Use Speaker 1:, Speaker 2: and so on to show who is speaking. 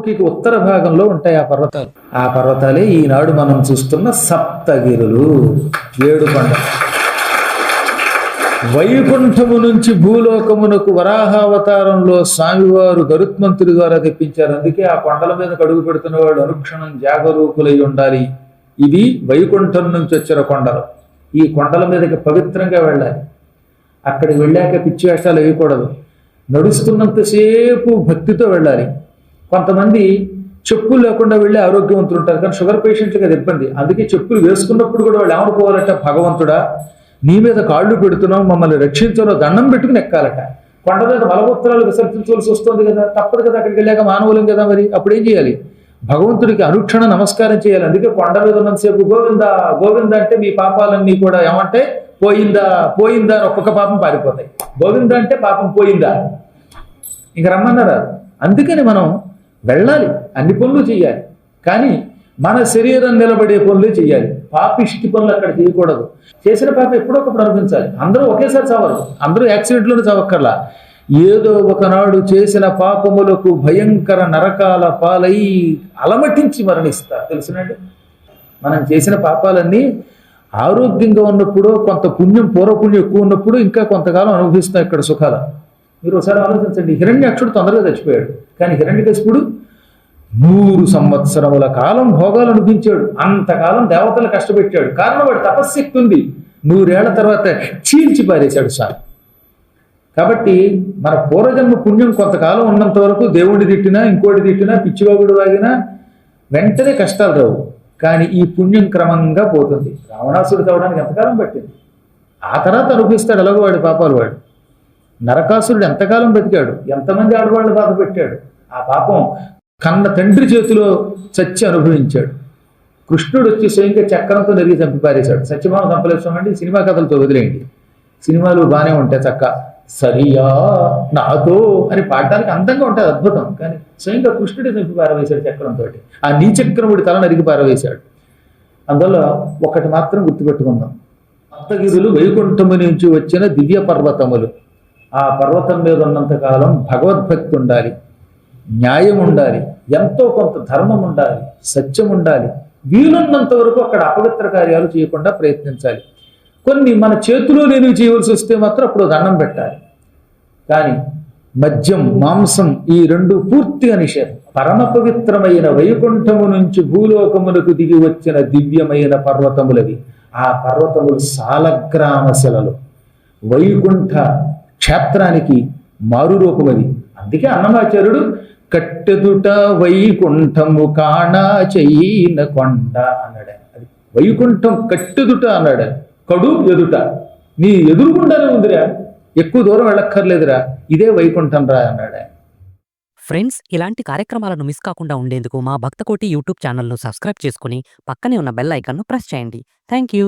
Speaker 1: చంద్రముఖికి ఉత్తర భాగంలో ఉంటాయి ఆ పర్వతాలు. ఆ పర్వతాలే ఈనాడు మనం చూస్తున్న సప్తగిరులు. ఏడు కొండలు. వైకుంఠము నుంచి భూలోకమునకు వరాహావతారంలో స్వామివారు గరుత్మంతుడి ద్వారా తెప్పించారు. అందుకే ఆ కొండల మీద కడుగు పెడుతున్న వాడు అనుక్షణం జాగరూకులై ఉండాలి. ఇవి వైకుంఠం నుంచి వచ్చిన కొండలు. ఈ కొండల మీదకి పవిత్రంగా వెళ్ళాలి. అక్కడికి వెళ్ళాక పిచ్చి వేషాలు వేయకూడదు. నడుస్తున్నంతసేపు భక్తితో వెళ్ళాలి. కొంతమంది చెప్పులు లేకుండా వెళ్ళి ఆరోగ్యవంతులు ఉంటారు కానీ షుగర్ పేషెంట్లకు అది ఇబ్బంది. అందుకే చెప్పులు వేసుకున్నప్పుడు కూడా వాళ్ళు ఏమనుకోవాలంటే భగవంతుడా నీ మీద కాళ్ళు పెడుతున్నాం మమ్మల్ని రక్షించలో దండం పెట్టుకుని ఎక్కాలట. కొండ మీద మలమూత్రాలు విసర్జించవలసి వస్తుంది కదా తప్పదు కదా అక్కడికి వెళ్ళాక మానవులం కదా మరి. అప్పుడు ఏం చేయాలి? భగవంతుడికి అనుక్షణ నమస్కారం చేయాలి. అందుకే కొండ మీద ఉన్నంతసేపు గోవింద గోవింద అంటే మీ పాపాలన్నీ కూడా ఏమంటే పోయిందా పోయిందా అని ఒక్కొక్క పాపం పారిపోతాయి. గోవింద అంటే పాపం పోయిందా? ఇంక రమ్మన్నారా? అందుకని మనం వెళ్ళాలి. అన్ని పనులు చేయాలి. కానీ మన శరీరం నిలబడే పనులు చేయాలి. పాపిష్టి పనులు అక్కడ చేయకూడదు. చేసిన పాప ఎప్పుడో ఒకప్పుడు అనిపించాలి అందరూ ఒకేసారి చావరు. అందరూ యాక్సిడెంట్లోనే చావక్కర్లా. ఏదో ఒకనాడు చేసిన పాపములకు భయంకర నరకాల పాలై అలమటించి మరణిస్తారు. తెలుసునండి? మనం చేసిన పాపాలన్నీ ఆరోగ్యంగా ఉన్నప్పుడు కొంత పుణ్యం పూర్వపుణ్యం ఎక్కువ ఉన్నప్పుడు ఇంకా కొంతకాలం అనుభవిస్తాం ఇక్కడ సుఖాలు. మీరు ఒకసారి ఆలోచించండి. హిరణ్యాక్షుడు తొందరగా చచ్చిపోయాడు. కానీ హిరణ్యకశిపుడు నూరు సంవత్సరముల కాలం భోగాలు అనిపించాడు అంతకాలం దేవతలు కష్టపెట్టాడు. కారణం వాడు తపశ్శక్తి ఉంది. నూరేళ్ళ తర్వాత చీల్చి పారేశాడు సార్. కాబట్టి మన పూర్వజన్మ పుణ్యం కొంతకాలం ఉన్నంత వరకు దేవుడిని తిట్టినా ఇంకోటి తిట్టినా పిచ్చివాగుడు వాగినా వెంటనే కష్టాలు రావు. కానీ ఈ పుణ్యం క్రమంగా పోతుంది. రావణాసుడు కావడానికి ఎంతకాలం పట్టింది? ఆ తర్వాత అనుభవిస్తాడు ఎలాగో వాడి పాపాలు వాడు. నరకాసురుడు ఎంతకాలం బతికాడు? ఎంతమంది ఆడవాళ్ళు బాధ పెట్టాడు? ఆ పాపం కన్న తండ్రి చేతిలో చచ్చి అనుభవించాడు. కృష్ణుడు వచ్చి స్వయంగా చక్రంతో నెరిగి చంపి పారేశాడు. సత్యభామ చంపలేస్తామండి సినిమా కథలతో వదిలేయండి. సినిమాలు బాగానే ఉంటాయి చక్క. సరియా నాతో అని పాడడానికి అందంగా ఉంటుంది అద్భుతం. కానీ స్వయంగా కృష్ణుడి చంపి పారవేశాడు చక్రంతో ఆ నీచక్రముడి తల నరిగి పారవేశాడు. అందువల్ల ఒకటి మాత్రం గుర్తుపెట్టుకుందాం. అత్తగిరులు వైకుంఠము నుంచి వచ్చిన దివ్య పర్వతములు. ఆ పర్వతం మీద ఉన్నంతకాలం భగవద్భక్తి ఉండాలి న్యాయం ఉండాలి ఎంతో కొంత ధర్మం ఉండాలి సత్యం ఉండాలి. వీలున్నంత వరకు అక్కడ అపవిత్ర కార్యాలు చేయకుండా ప్రయత్నించాలి. కొన్ని మన చేతిలో లేనివి చేయవలసి వస్తే మాత్రం అప్పుడు దండం పెట్టాలి. కానీ మద్యం మాంసం ఈ రెండు పూర్తిగా నిషేధం పరమ పవిత్రమైన వైకుంఠము నుంచి భూలోకమునకు దిగి వచ్చిన దివ్యమైన పర్వతములవి. ఆ పర్వతములు సాలగ్రామ శిలలు. వైకుంఠ క్షేత్రానికి మారు రూపమది అందుకే అన్నమాచార్యుడు కట్టెదుట వైకుంఠము కాణా చెయ్యిన కొండ అన్నాడు. అది వైకుంఠం కట్టెదుట అన్నాడు. కడు ఎదుట. నీ ఎదురుగుండానే ఉందిరా. ఎక్కువ దూరం వెళ్ళక్కర్లేదురా. ఇదే వైకుంఠం రా అన్నాడు.
Speaker 2: ఫ్రెండ్స్ ఇలాంటి కార్యక్రమాలను మిస్ కాకుండా ఉండేందుకు మా భక్తకోటి యూట్యూబ్ ఛానల్ను సబ్స్క్రైబ్ చేసుకుని పక్కనే ఉన్న బెల్ ఐకాన్ను ప్రెస్ చేయండి. Thank you